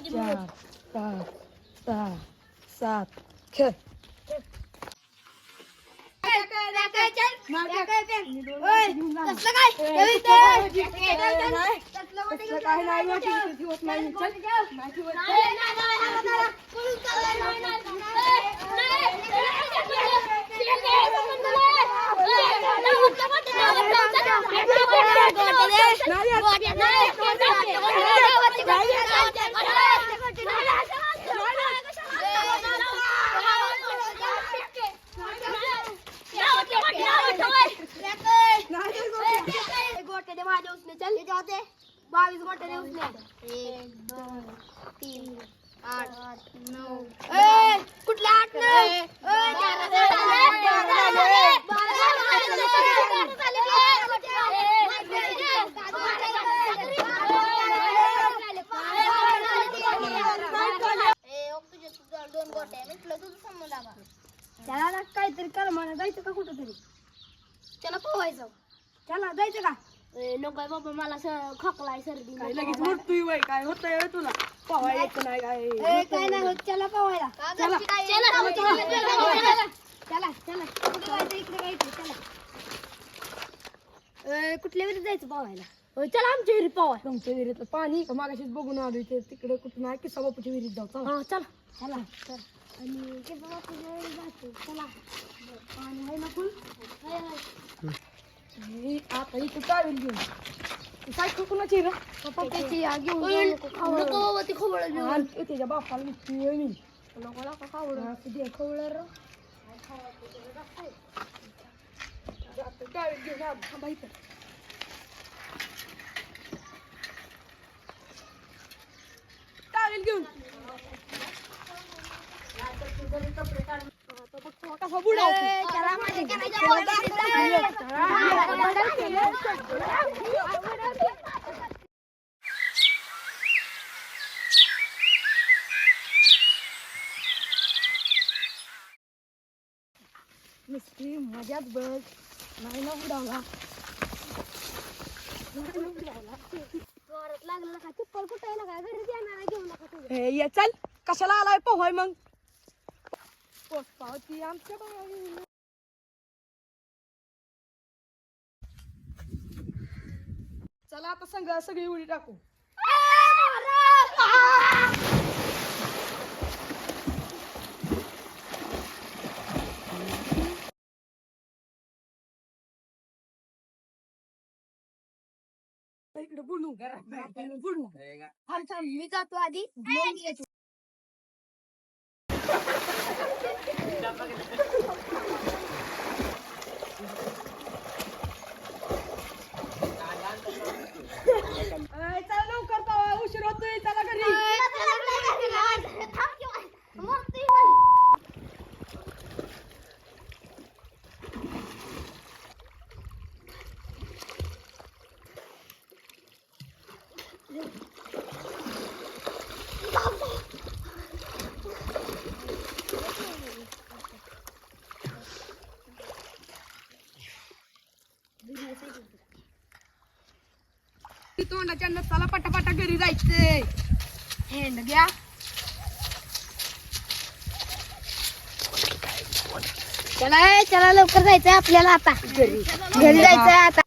मी कधी चार पाच सहा सात खेळ तसलं काय नाही बा, किती दिवस नाही चल नाही ठेवत. गोट्याने माझ्या उसने चल किती होते बावीस गोट्याने उसने एक दोन तीन आठ नऊ कुठल्या आठ नऊ दोन गोट्या म्हटलं तुझं संबंध आला त्याला काहीतरी कर मला जायचं का कुठं तरी त्याला पोहायचं त्याला जायचं का नको बाबा मला खोकलाय सर्दी काय लगेच मरतोय बाई काय होतंय होय तुला पवा येत नाही काय काय नाही होत चला. चला चला चला चला कुठं जायचं इकडे काय इकडे चला ए, कुठल्या वेळी जायचं पोहायला चला आमच्या विहिरी पोहाय तुमच्या विहिरीत पाणी का मागाशीच बघून आलो इथे तिकडे कुठं नाही की सभापती विहिरीत जाऊ चला हा चला चला चला आणि चला पाणी आहे ना फुल हाय, हाय. मी आता इथं टावेल घेऊन. सायकल कुणाची रे? पप्पाची या घेऊन ती खवळं त्याच्या बापाला मी नको नको खावळं. असं दे खवळं घेऊन. थांबा इथं. टावेल घेऊन. आता बघ नुसती मजाच बघ नाही ना जोरात लागलं का चप्पल कुठं आहे ना का घरी जाणार घेऊ नका हे ये चल कशाला आलाय पोहाय मग आमच्या. चला आता संग सगळी उडी टाकू इकडे बुडू बुडू थांब थांब मी जातो आधी मग येतो लवकर पवा, उशीर होतोय चला घरी तोंडाच्या नसाला पटापटा घरी जायचंय. हेंड घ्या. चला चला लवकर जायचंय आपल्याला आता. घरी घरी जायचंय आता.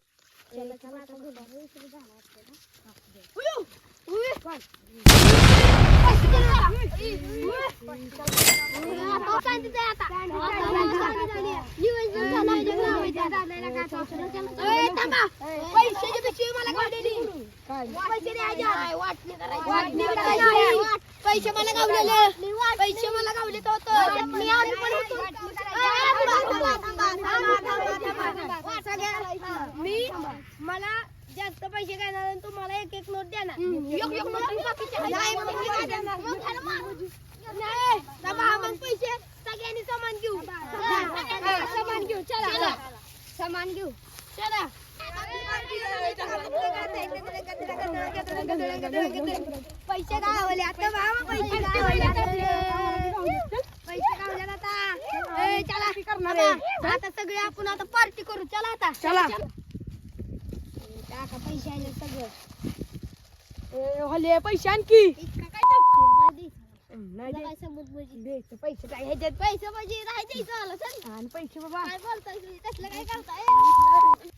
पैसे काय आणि तुम्हाला एक एक नोट द्या ना पैसे सगळ्यांनी घेऊ. घेऊ. चला. घेऊ. चला. पैसे गावले आता बाबा पैसे गावले पैसे गावले आता. चला. आता सगळे आपण आता पार्टी करू. चला आता. चला. पैसे आले सगळं. ए, हले पैसे आणखी इतका काय टाकते? नाही दे- काय समज म्हणजे. द्यायचं पैसे काय ह्याच्यात पैसे म्हणजे राहायचं इथं आलं चल आणि पैसे बाबा. काय बोलताय तुम्ही? कसलं काय करताय?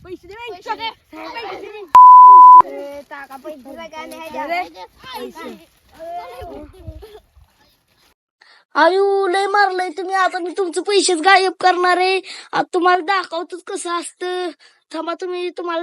पैसे दे पैसे पैसे दे. पैसे दे. ए, टाका पैसे सगळ्यांनी अरे, आयु लय मारलंय तुम्ही. आता मी तुमचे पैसेच गायब करणार आहे. आता तुम्हाला दाखवतच कसं असतं. थांबा तुम्ही. तुम्हाला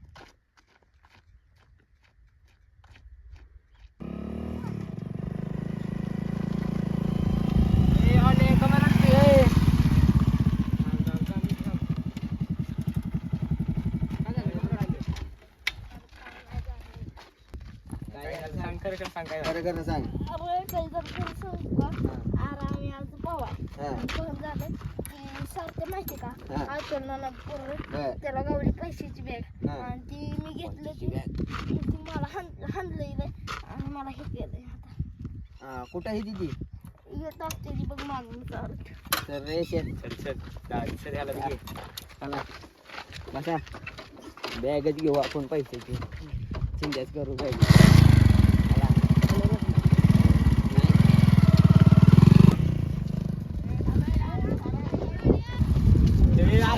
खरं खरं सांग. आरामी हा, कसं झालं की सारखं माहिती का? हा. पोरं बर, त्याला गावली पैशाची बॅग हा. आणि ती मी घेतलं ती ती मला हाण हाणलंय आणि मला हे केलंय आता. हा, कुठं आहे दिदी येत असते ती बघ मागून चालत. तर रेशन. चला बसा. बॅगच घेऊ आपण पैशाची. चिंध्याच करू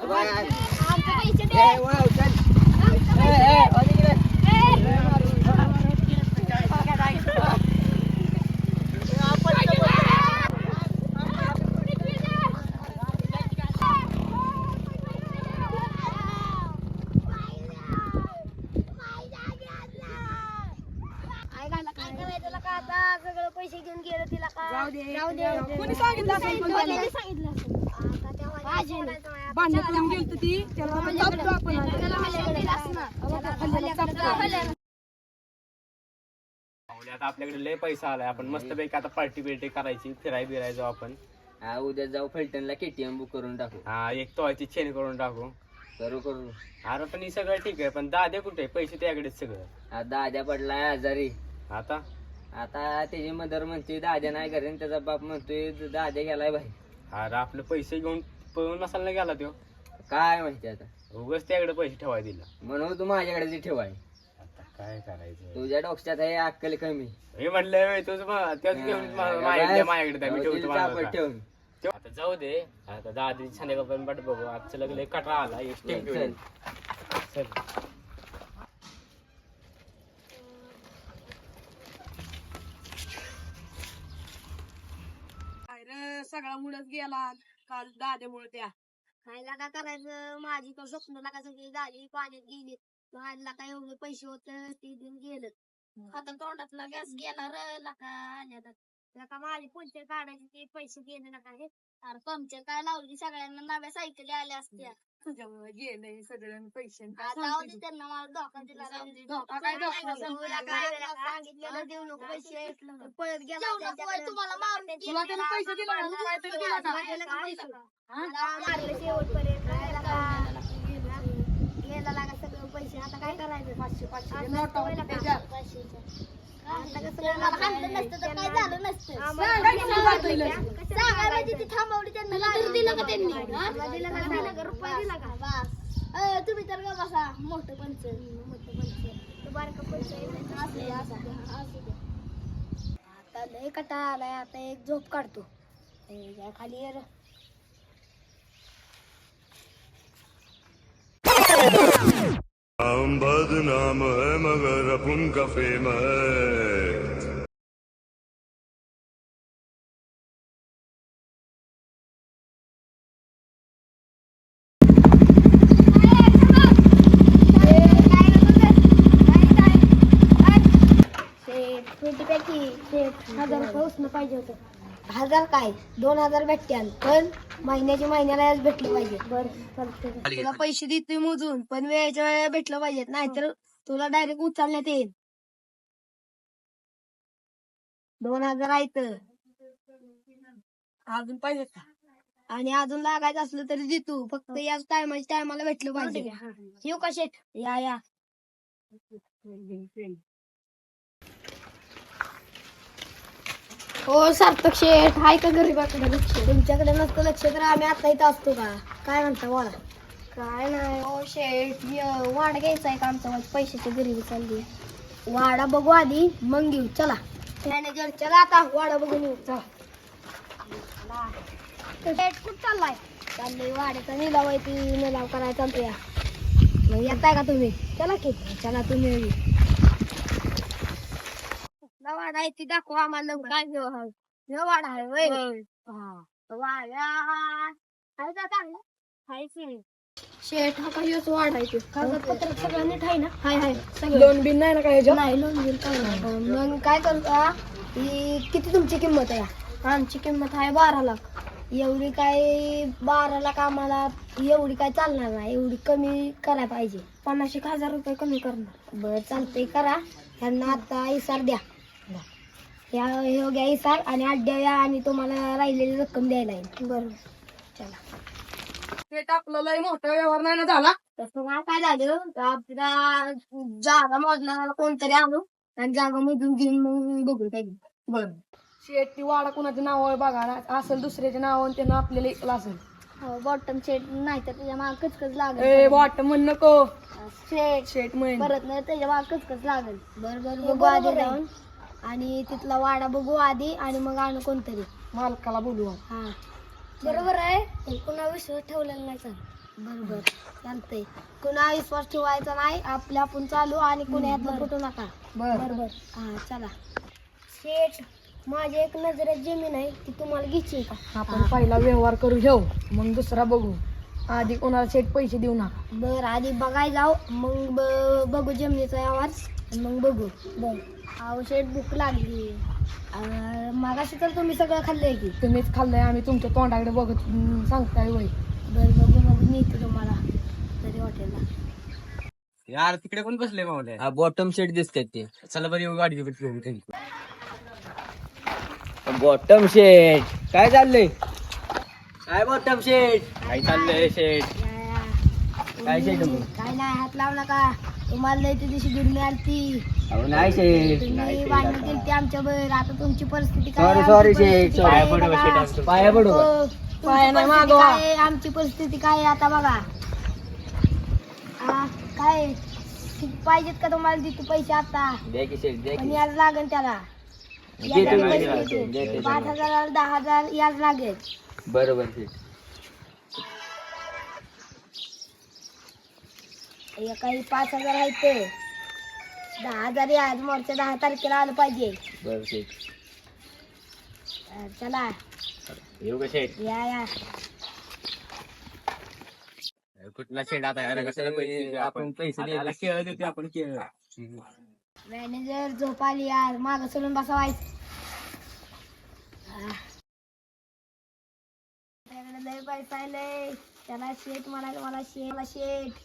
Bye. Bye. Bye. पाहुणे, आता आपल्याकडे लय पैसा आलाय. आपण मस्त पैकी आता पार्टी बिर्टी करायची फिराय बिराय जाऊ आपण. हा उद्या जाऊ फलटणला केटीएम बुक करून टाकू. हा एक तोळ्याची चेन करून टाकू. करू करू. अरे पण हे सगळं ठीक आहे पण दादे कुठे आहे? पैसे त्याकडेच सगळं. हा दाद्या पडलाय आजारी. आता? आता त्याची मदर म्हणते दाद्या नाही घरी आणि त्याचा बाप म्हणतोय दाद्या गेलाय भाई अरे आपले पैसे घेऊन पळून नसाल ना गेला तो. काय माहिती आता? उगाच त्याकडे पैसे ठेवाय दिला. म्हणून तू माझ्याकडे जे ठेवाय. काय करायचं? तुझ्या डोक्यात आहे अक्कल कमी. हे म्हटलं तुझ त्याच घेऊन मा- माझ्याकडे माझ्याकडे द्या, मी ठेवतो दिल माझ्याकडे चापट का. ठेवून ठेव. आता जाऊ दे. आता दादी संध्याकाळ बट बघू आजचं लग्न एक कटरा आला एक चल. घेऊन. चल. काय रे सगळा मुळच गेला. काल दाद्यामुळे त्या. काय लागा करायचं. माझी तर स्वप्न लागा सगळी झाली. पाण्यात गेली. माझ्याला काय एवढे पैसे होते ते दिन गेलं आता तोंडातला गॅस गेला र लाका आल्यात लाका माझी पंचर काढायची ते पैसे गेले ना काय अरे पंक्चर काय लावली सगळ्यांना नव्या सायकली आल्या असत्या तुझ्यामुळे गेलंय सगळं पैसे त्यांना मला धोका दिला? सांगितलेलं देऊ नको पैसे पळत गेला तुम्हाला मारण्याची पैसे दिले का? का? मारलं शेवटपर्यंत काय लागा? गेला लागा सगळं पैसे आता काय करायचं? पाचशे पाचशे. नोटा तुम्ही तर बसा मोठं पंच मोठं बारका. आता लय कटाळा आलाय आता एक झोप काढतो. खाली ये नाम बदनाम है मगर अपन का फेम है पाहिजे हजार काय? दोन हजार भेटत्याल पण महिन्याची महिन्याला याच भेटलं पाहिजे. बरं तुला पैसे देतोय मोजून पण वेळेच्या वेळेला भेटलं पाहिजेत नाहीतर तुला डायरेक्ट उचलण्यात येईल. दोन हजार आहेत. अजून पाहिजे का? आणि अजून लागायचं असलं तरी देतो फक्त याच टायमाच्या टायमाला भेटलं पाहिजे. येऊ का शेट या या. हो सार्थक शेठ हाय का गरीबाकडे लक्ष? तुमच्याकडे नसतं लक्ष तर आम्ही आता इथं असतो का? काय म्हणता बोला. काय नाही हो शेठ य- वाडा घ्यायचा आहे का आमचा? पैशाची गरिबी चालली वाडा बघू आधी मग घेऊ चला. मॅनेजर चला आता वाडा बघून येऊ. चला. शेठ कुठं चाललाय? चाललंय वाड्याचा निलाव आहे ती. निलाव करायला चालतोय. मग येताय का तुम्ही? चला की. चला तुम्ही कुठला वाडा आहे ती दाखवा आम्हाला काय? घेऊ हा ह्यो. वाडा आहे वय वाड्या आहे का चांगला? हाय की. शेठ हा काही असं वाढायचे कागदपत्र सगळं नीट आहे ना? हाय हाय. सगळं. लोन बिन नाही ना काय ह्याच्यात? नाही लोन बिल काय नाही. मग काय करता ही किती तुमची किंमत आहे? आमची किंमत आहे बारा लाख. एवढी काय बारा लाख आम्हाला एवढी काय चालणार नाही. एवढी कमी करायला पाहिजे. पन्नास एक हजार रुपये कमी करणार. बरं चालतंय करा. ह्यांना आता इसार द्या. ह्या हे घ्या इसार आणि अड्ड्या द्या आणि तुम्हाला राहिलेली रक्कम द्यायला येईल. बरोबर चला. ते टाकलं लय मोठा व्यवहार नाही ना झाला? तसं काय काय झालं? आपला जागा मोजणारा कोणतरी आणू आणि जागा मोजून घेऊन मग बघू काय. बर. शेत ती वाडा कुणाच्या नावावर बघा ना. असेल दुसऱ्याच्या नावावर त्यानं आपल्याला ऐकलं असेल. बॉटम शेट नाही तर त्याच्यामागे कचकच ए लागेल वाट म्हण नको. शेट. शेट म्हण. परत नाही त्याच्यामागे कचकच लागेल. बर बर बघू आधी जाऊन. आणि तिथला वाडा बघू आधी आणि मग आणू कोणतरी. मालकाला बोलू. हा. बरोबर आहे? कुणा विश्वास ठेवलेला नाही चाल बरोबर. चालतंय. कुणा विश्वास ठेवायचा नाही. आपल्या आपण चालू आणि कुणा यातलं फुटू नका. बर. बरोबर. हा चला. शेठ माझी एक नजरेत जमीन आहे. ती तुम्हाला घ्यायची का? आपण पहिला व्यवहार करू घेऊ. मग दुसरा बघू. आधी कोणाला शेट पैसे देऊ नका. बर आधी बघाय जाऊ. मग बघू जमिनीचा आवाज आणि मग बघू. बर. औषध भूक लागली. अं, मागाशी तर तुम्ही सगळं खाल्लंय की. तुम्हीच खाल्लंय आम्ही तुमच्या तोंडाकडे बघत हम्म, सांगताय वय. बर बघू मग नेते तुम्हाला. तरी हॉटेलला यार तिकडे कोण बसले मावले? बॉटम शेट दिसतात ते. चला बरी गाडी घेऊन. बॉटम शेट काय चाललंय? काय बॉटम शेट काय चाललंय या. काय शेट काय नाही हात लावू नका. तुम्हाला लय त्या दिवशी दुर्मी आली ती अहो नाही शेट तुम्ही भांडण केली ती आमच्या बर आता तुमची परिस्थिती काय Sorry, आमची sorry, परिस्थिती शेठ, काय पाया आहे पडू बघा. शेठ आमचं. पाया पडू का? हो, तुमची पाया नाही परिस्थिती मागवा. काय आहे, आमची परिस्थिती काय आहे आता बघा? आ, काय? किती पाहिजेत का तुम्हाला देतो पैसे आता? द्या की शेट द्या पण की. याज लागेल त्याला. देतो याजाने पैसे देतो. पाच हजार दहा हजार याज लागेल. बरोबर काही पाच हजार आहेत ते. दहा हजार याज मोरच्या दहा तारखेला आलं पाहिजे. शेट अं, चला. येऊ का या या. कुठला शेठ आता? यार कशाला पैसे देऊ आपण पैसे आता देऊ. याला केळं देते आपण केळं मॅनेजर झोप आली यार. माग सोडून लय पैसा आहे लय. त्याला शेत म्हणायचं मला शेत मला शेत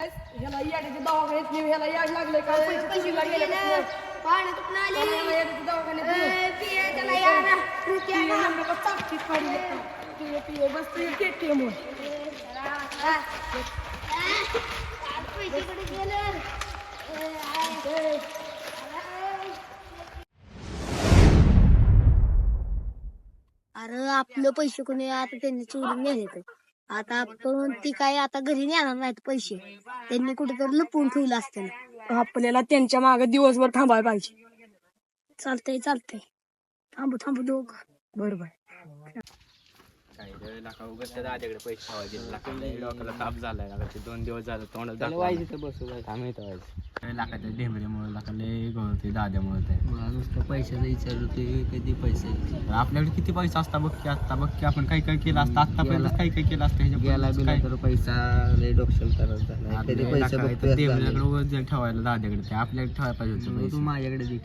ह्याला याडीचे दवाखान्यात नेऊ ह्याला याड लागले का? पैसे दवाखान्यात. पिये, पिये, बस. अरे आपलं पैसे कोणी आता त्यांनी चोरून नेले आता आपण ती काय आता घरी नेणार नाहीत पैसे. त्यांनी कुठेतरी लपवून ठेवलं असतं. आपल्याला त्यांच्या मागे दिवसभर थांबायला पाहिजे. चालतंय चालतंय. थांबू थांबू दोघ. बरोबर. लाका उगाच त्या पैसे ठेवायचे. लाका लय डोक्याला ताप झालाय. लाका ते दोन दिवस झालं तोंडात त्याला दाखवा वाईज इथं बसू बाई. काय माहीत व्हायचं लाकाच्या ढेमऱ्यामुळे लाका लय गळते दाद्यामुळे ते. मला नुसतं पैशाचं विचार होते कधी पैसे आपल्याकडे किती पैसा असता बघ की आता बघ की आपण काय काय केलं असतं. आतापर्यंत गेला- काय काय केलं असतं गेला काय- तर पैसा लय लाका इथं ठेवायला दाद्याकडे ते आपल्याकडे ठेवायला पाहिजे होते तू पैसे. माझ्याकडे दे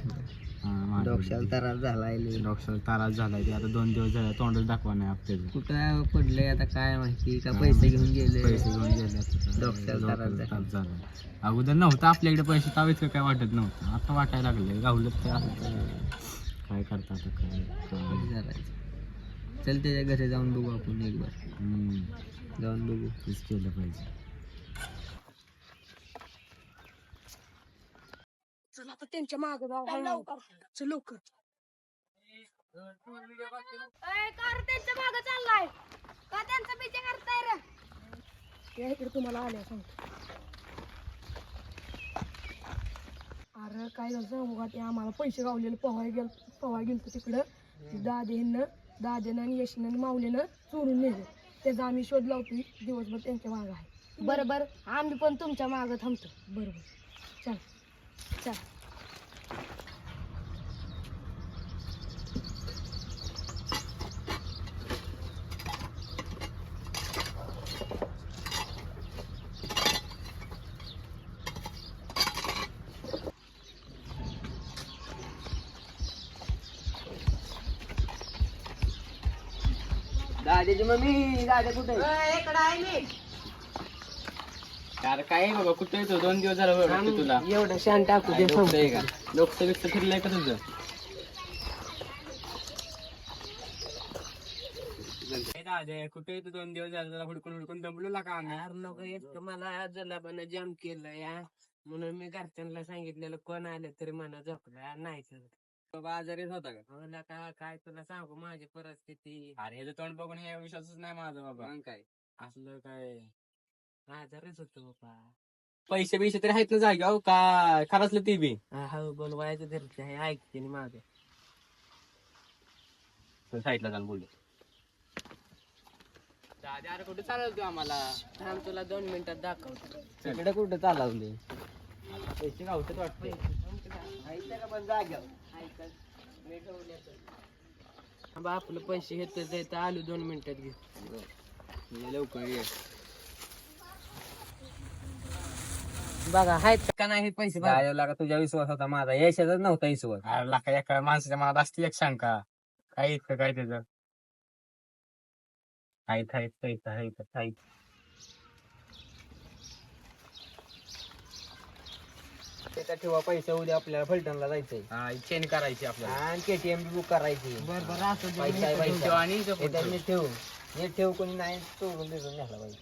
डोक्याला त्रास झालाय लय. डोक्याला तारास झालाय ते. आता दोन दिवस झाले तोंडच दाखवा नाही आपल्याला. कुठं पडलंय आता काय माहिती? का पैसे घेऊन गेले? पैसे घेऊन गेले आता. डोक्याला त्रास डोक्याला झाला. ताप झाला अगोदर नव्हतं आपल्याकडे पैसे ताव इतकं काय वाटत नव्हतं. आता वाटायला लागले गावलं ते असं काय करता आता काय? काय. चल त्याच्या घरी जाऊन बघू आपण एक बार. हम्म, जाऊन बघू. तेच केलं पाहिजे. चल आता त्यांच्या मागे जाऊ. चल लवकर. कार त्यांच्या मागे चाललाय. का त्यांचा पिछा करताय रे? या इकडे तुम्हाला आल्या सांगतो अरे काय झालं सांगू का ते आम्हाला पैसे गावलेले पवाय गेल पवाय गेलतो तिकडं. दादेनं दादेनं आणि यशनं आणि माऊलीनं चोरून नेले. त्याचा आम्ही शोध लावतो. दिवसभर त्यांच्या मागं आहे. बरं बरं आम्ही पण तुमच्या मागं थांबतो. बरोबर. चल. चल. मम्मी दादा कुठे यार काय आहे बाबा कुठे येतो दोन दिवस झालं ओरडते तुला. एवढं शान टाकू दे लोकसभेत का? लोकसभेत फिरलंय का तुझं? कुठे येतो दोन दिवस झालं तुला हुडकून हुडकून दमलो का यार नको मला जलाबानं जाम केलं या म्हणून मी घरच्यांना सांगितलेलं कोण आलं तरी मला झोपला. नाही बाबा आजारीच होता का? मला का काय तुला सांगू माझी परिस्थिती. अरे ह्याचं तोंड बघून हे विश्वासच नाही माझा बाबा. मग काय? असलं काय? आजारच होतो बाबा. पैसे बिशे तरी आहेत ना जाग्यावर का? खरंचलं ते बी. हा बोलवायचं घरचे आहे ऐकते ना माझं साईडला जाऊन बोलले दादा अरे कुठे चालवतो तू आम्हाला? थांब तुला दोन मिनिटात दाखवतो. तिकडे कुठं चालवले पैसे गावतात वाटते बा आपलं पैसे घेतो जायचं आलो दोन मिनिटात घे लवकर ये. बघा आहेत का नाही पैसे? का तुझ्या विश्वास होता माझा? यशाचाच नव्हता विश्वास. अरे लाका एका माणसाच्या मनात असते एक शंका. काय इतकं काय त्याचं? आहेत आहेत पैसा आहेत आहेत त्याचा ठेवा पैसे उद्या आपल्याला फलटणला जायचंय. हा चेन करायची आपल्याला. आणि केटीएम बुक करायची. बरं बरं असं पैसा आहे, पैसा. ठेव आणि हे ठेव. मी ठेवू हे ठेव कोणी नाही तोडून बिडून घ्यायला पाहिजे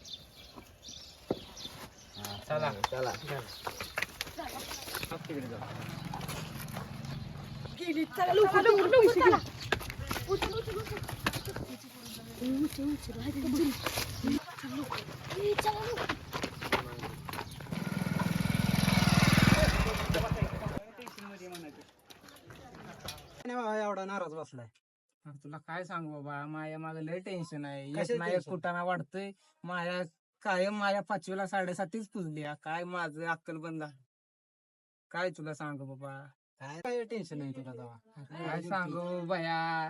हा, चला. चला. तिकडे जाऊ गेली चला लवकर लवकर पैसे घे. एवढा नाराज बसलाय. तुला काय सांगू बाबा? माझ्या मागे लय टेन्शन आहे. कशाचं एक नाही एक tension? कुटाणा वाढतोय. माझ्या कायम माझ्या पाचवीला साडेसातीच पुजली हा. काय माझं अक्कल बंद. काय तुला सांगू बाबा? काय काय टेन्शन नाही तुला तेव्हा? काय सांगू भया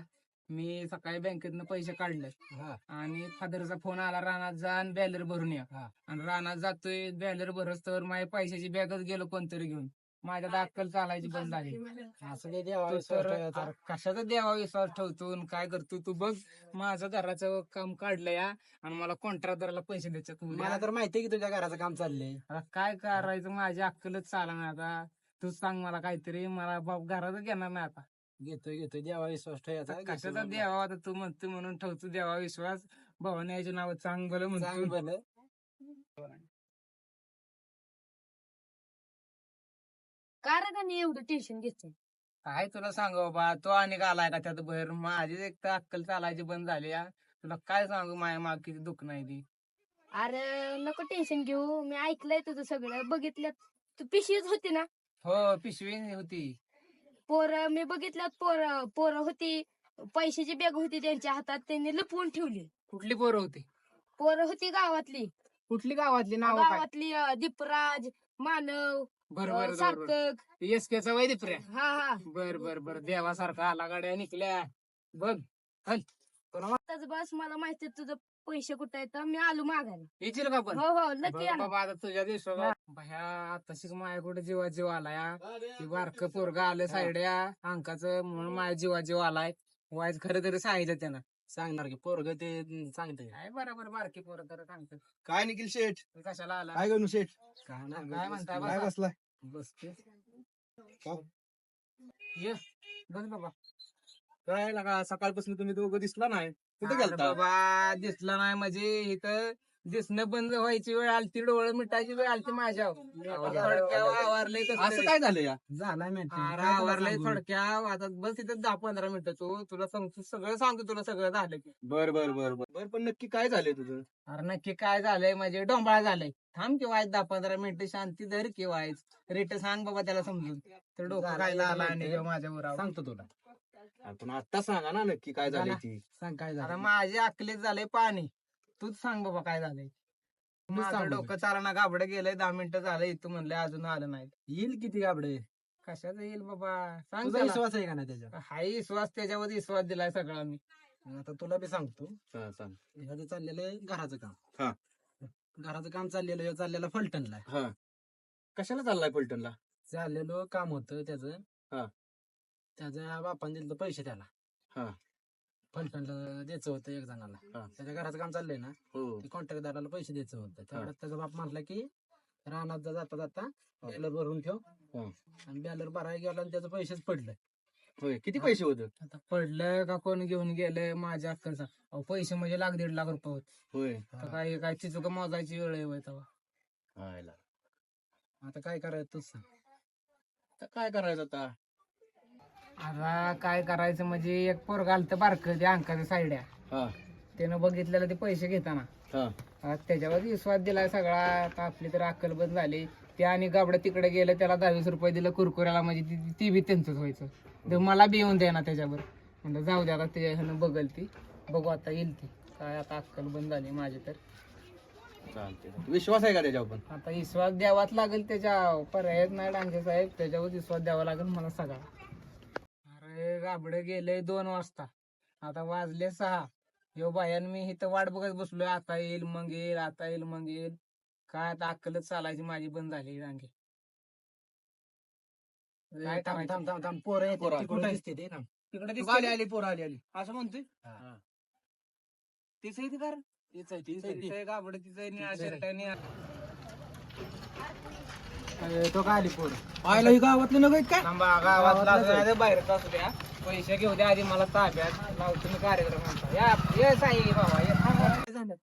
मी सकाळी बँकेतनं पैसे काढले. हा. आणि फादरचा फोन आला रानात जा आणि बॅलर भरून या. हा. आणि रानात जातोय बॅलर भरस तर माझ्या पैशाची बॅगच गेलो कोणतरी घेऊन. माझ्यात अक्कल चालायची बंद झाली. असं काही देवा तो विश्वास तर ठेवायचा. कशाचा देवा विश्वास ठेवतो आणि काय करतो तू बघ. माझं घराचं काम काढलं या आणि मला कॉन्ट्रॅक्टरला पैसे द्यायचे मला तर माहितीये की तुझ्या घराचं काम चाललंय. आता काय करायचं? माझी अक्कलच चाला नाही आता. तू सांग मला काहीतरी. मला बाप घराचं घेणार नाही आता. घेतोय घेतोय. देवा विश्वास ठेवायचा घेतोय कशाचा. देवा आता तू म्हणतो म्हणून ठेवतो देवा विश्वास. भवानी याचे नाव चांग भलं चांग म्हणतो का रे एवढं टेन्शन घेते काय तुला सांगू बाबा तो आणि आलाय का त्यात बाहेर माझी एक तर अक्कल चालायची बंद झाली तुला काय सांगू माझ्या माग किती दुःख नाही ती. अरे नको टेन्शन घेऊ. मी ऐकलंय तुझं सगळं. बघितलं तू पिशवीच होती ना? हो पिशवी होती. पोरं मी बघितलं पोरं. पोरं होती पैशाची बॅग होती त्यांच्या हातात. त्यांनी लपवून ठेवली. कुठली पोरं होती? पोरं होती गावातली. कुठली गावातली नाव काय गावातली अं, दीपराज मानव. बर बर बर सार्थक. एस केचा दिपऱ्या हा हा. बर बर बर. देवासारखा आला गाड्या निकल्या. बघ आताच बस मला माहिती तुझं पैसे कुठे आहेत मी आलो मागायला येशील का पण हो हो नक्की. बाबा आता तुझ्या दिवसाला भया आताशीच माझ्या कुठे जीवा जीव आलाय? ती बारक पोरग आलं साईड्या अंकाचं म्हणून माझ्या जीवा जीव आलाय. वाईज खरं तरी सांगितलं त्यानं. सांगणार की पोरग ते सांगते काय बरोबर बारकी पोरं तर सांगतात काय निखिल शेठ? कशाला आला? काय करू शेठ? काय नाही काय म्हणताय काय बसा. बसलाय? बसते. ये बस बाबा. काय लागा सकाळपासून तुम्ही दोघं दिसला नाही. कुठे अरे गेलता? बाबा दिसला नाही म्हणजे इथं. दिसणं बंद व्हायची वेळ आलती डोळं मिटायची वेळ आलती माझ्या आवारलंय असं काय झालं या? आवारलंय थोडक्या आता बस तिथं दहा पंधरा मिनिटं तू. तुला सांगतो सगळं सांगतो तुला सगळं झालं की. बर बर बर बर. बर पण नक्की काय झालंय तुझं? अरे नक्की काय झालंय? म्हणजे डोंबाळा झालंय. थांब किंवा दहा पंधरा मिनिटं शांती धर किंवा रेट सांग बाबा त्याला समजून. तर डोकं खायला आला. आणि माझ्या वर सांगतो तुला. पण आता सांगा ना नक्की काय झालंय ती. सांग काय झालं माझ्या अकलीत झालंय पाणी. तूच सांग बाबा काय झालंय. माझं सांग डोकं चालना गाबडं गेलंय दहा मिनिटं झालंय तू म्हणलं अजून आलं नाही. येईल किती गाबडे कशाचं येईल बाबा? सांग तुझा त्याला. विश्वास आहे का नाही त्याच्यावर? हाय विश्वास त्याच्यावर विश्वास दिलाय सगळा मी. आता तुला बी सांगतो. हा, सांग. ह्याचं चाललेलं आहे घराचं काम. हा. घराचं काम चाललेलं आहे, चाललेलं फलटणला हा. कशाला चाललाय पलटणला चाललेलं काम होतं त्याचं. हा. त्याच्या बापाने दिलं पैसे त्याला. हा. फलटणला द्यायचं होतं एक जणाला. हा. त्याच्या घराचं काम चाललंय ना. हो. ते कॉन्ट्रॅक्टदाराला पैसे द्यायचं होतं. त्यावेळेस त्याचा बाप म्हटला की रानात जा- जाता जाता बॅलर भरून ठेव. हा. आणि बॅलर भरायला गेला आणि त्याचं पैसेच पडलं. होय. किती पैसे होते? आता पडलं का कोण घेऊन गेलं माझ्या अक्कलचा अहो पैसे म्हणजे लाख दीड लाख रुपये होते. होय. तर काय काय चिचुक मोजायची वेळ आहे होय तेव्हा. हायला. आता काय करायचं तूच सांग. आता काय करायचं आता? आता काय करायचं म्हणजे एक पोरग आलतं बारक ते अंकाच्या साईड्या हा. त्यानं बघितलेलं ते पैसे घेताना. हा. आता त्याच्यावर विश्वास दिलाय सगळा. आता आपली तर अक्कल बंद झाली. ते आणि गाबडं तिकडे गेलं त्याला दहावीस रुपये दिलं कुरकुऱ्याला म्हणजे ती- बी त्यांचंच व्हायचं. तर मला बी येऊन द्या ना त्याच्यावर. म्हणलं जाऊ दे आता ते ह्यानं बघल ती. बघू आता येईल ती. काय आता अक्कल बंद झाली माझी तर. चालते विश्वास आहे का त्याच्यावर पण? आता विश्वास द्यावाच लागेल त्याच्या. पर्यायच नाही डांगे साहेब. त्याच्यावर विश्वास द्यावा लागेल मला सगळा. अरे गाबडं गेले दोन वाजता आता वाजले सहा यो बायान मी इथं वाट बघत बसलोय आता येईल मग येईल आता येईल मग येईल काय आता अक्कलच चालायची माझी बंद झाली काय थांब करायचं? थांब थांब थांब पोरं? दिसते ते. तिकडे आली दिसते आली पोरं आली आली असं म्हणतोय हा. तीच आहे ती कर तीच आहे, तीच आहे. तीच आहे गाबडं तिचं आहे, निळा तीच आहे. शर्ट आहे, निळा- अरे, तो काय आली पोरं? पाहिलं ही गावातली नव्हे काय? थांबा गावातला असू द्या, बाहेरचा असू द्या. पैसे घेऊ द्या आधी मला ताब्यात लावतो मी कार्यक्रम म्हणता या ये साई बाबा ये. थांबा. काय झालं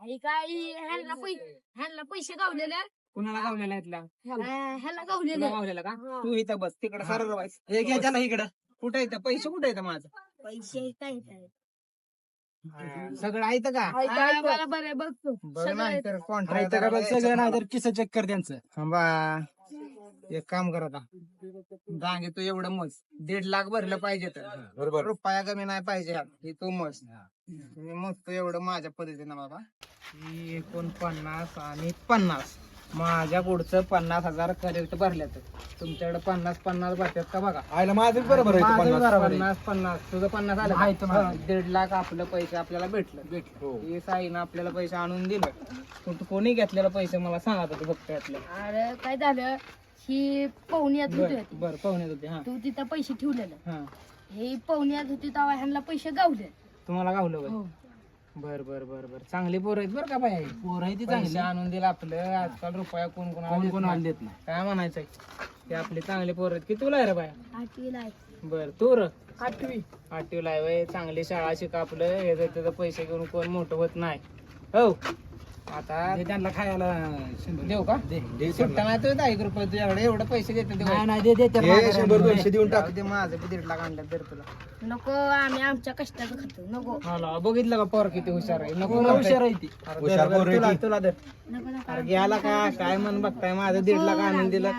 आणि काय ह्यांना पैसे ह्यांना पैसे गावलेले? कुणाला गावलेला इथला गावलेले. गावलेला का? तू इथं बस तिकडे सरळ व्हायचं हे घ्या त्याला इकडं. कुठे येतं पैसे कुठे येतं माझं पैसे काय सगळं आहे का? मला बरं बघतो. बघ तर का बघ? सगळं नाही तर किस्सा चेक कर त्यांचं. थांबा. एक काम कर आता. डांगे तू एवढं मस्त. दीड लाख भरलं पाहिजे तर. बरोबर. रुपया कमी नाही पाहिजे हे. तू मस्त. मी मस्त एवढं माझ्या पद्धतीनं बाबा. ही एकोणपन्नास आणि पन्नास. माझ्या पुढचं पन्नास हजार करेक्ट भरल्यात तुमच्याकडे पन्नास पन्नास भरतात का बघा आयला माझं बरोबर आहे माझं ते पन्नास. बरोबर आहे. पन्नास पन्नास तुझं पन्नास आलं आहे का? तुम्हाला. हा, दीड लाख आपलं पैसे आपल्याला भेटलं भेटलं हो. हे साईनं आपल्याला पैसे आणून दिलं तू तू कोणी घेतलेलं पैसे मला सांगा होते फक्त यातलं अरे काय झालं ही पवण्यात होती बर होती. बर पाहुण्यात होते हा तू तिथं पैसे ठेवलेलं हा हे पवण्यात होती तेव्हा ह्यांना पैसे गावले तुम्हाला गावलं? हो. बर बर बर बर. चांगली पोरं आहेत बरं का बाई? पोरं आहे ती पैसे चांगली आणून दिलं आपलं. आजकाल रुपया कोण कोण कोण कोण आले देत नाही. काय म्हणायचंय? ते आपले चांगले पोरं आहेत. किती तुला आहे रे बाया? आठवीला आहे बर तू र आठवी. आठवीला आहे वय. चांगली शाळा शिका आपलं. हे जर त्याचं पैसे घेऊन कोण मोठं होत नाही. हो. आता हे त्यांना खायला शंभर. देऊ का? दे दे सुट्टा नाही तुझ्या दहा एक रुपये तुझ्याकडे एवढे पैसे देते ते नाही नाही दे दे त्याला हे माघारी शंभर आणून दे. दोनशे देऊन टाक. दे माझं बी दीड लाख आणलं तर तुला. नको आम्ही आमच्या कष्टाचं खातो. नको. मला बघितलं का पोर किती हुशार आहे? नको हुशार आहे ती. अरे हुशार पोरं आहे तुला ती. तुला दर. नको नको अरे घ्यायला का? काय म्हण बघताय? माझं दीड लाख आणून दिलं.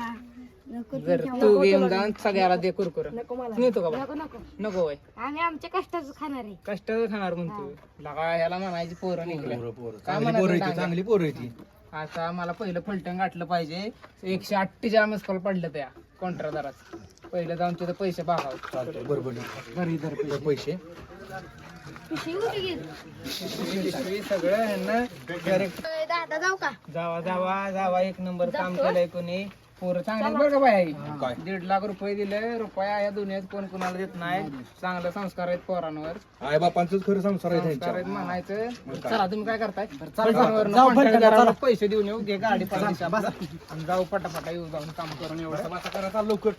जर तू घेऊन जाऊन सगळ्याला दे कुरकुर. नको मला. नेतो का बा? नको नको. नको वय आम्ही आमच्या कष्टाचं खाणार आहे. कष्टाचं खाणार म्हणतो लगा ह्याला म्हणायची पोरं निघलं काय चांगली पोरं म्हणायचं येते डांग्या? चांगली पोरं येते आता मला पहिलं फलटण गाठलं पाहिजे. एकशे अठ्ठेचाळीस मिस कॉल पडलं त्या कॉन्ट्रादारात पहिलं जाऊन तिथं पैसे बघावं. चालतंय बरोबर घरी पैसे. पिशवी कुठे गेली? पिशवी सगळं ह्यांना direct दादा जाऊ का? जावा जावा जावा. एक नंबर काम केलंय कोणी. पोरं चांगले बरं का बाई? काय? दीड लाख रुपये दिले रुपया या दुनियेत कोण कोणाला देत नाही. चांगले संस्कार आहेत पोरांवर. आई बापांच खरं संसार आहे संस्कार आहेत म्हणायचं. चला तुम्ही काय करताय? contact करा, पैसे देऊन येऊ घे गाडी आणि जाऊ पटापटा येऊ जाऊन काम करून एवढं. आता करा चाल लवकर.